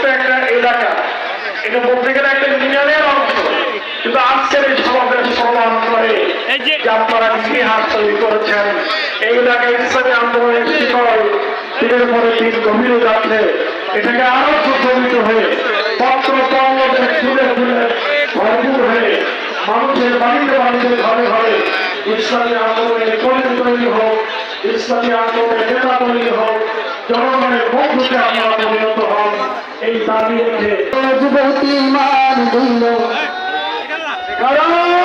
ছোট্ট একটা এলাকা। এটা বলতে গেলে একটা ইউনিয়নের অংশ। কিন্তু আজকের এই সমাবেশ প্রমাণ করে যে আপনারা ইতিহাস তৈরি করেছেন। এই এলাকায় ইসলামী আন্দোলনের শিকল দিনের পরে দিন গভীরে যাচ্ছে। এটাকে আরও সুশোভিত হয়ে পত্র পর্বতে ফুলে ফুলে ভরপুর হয়ে মানুষের বাড়িতে বাড়িতে ঘরে ঘরে ইসলামী আন্দোলনের কর্মী তৈরি হোক ইসলামী আন্দোলনের নেতা তৈরি হোক জনগণের বন্ধুতে আপনারা পরিণত হন এই দাবি রেখে। যুবতী মান দিল আমি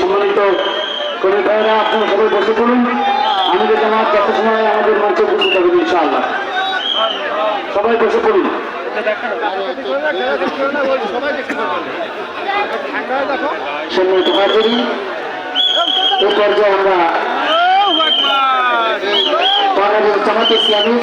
সম্মানিত করে ভাইরা, আপনারা সবাই বসে পড়ুন। আমাদের জামাত যত সময় আমাদের মঞ্চে উপস্থিত হবে ইনশাআল্লাহ। সবাই বসে পড়ুন। সম্মানিত হাজিরি এই পর্যায়ে আমরা বাংলাদেশ জামাত ইসলামী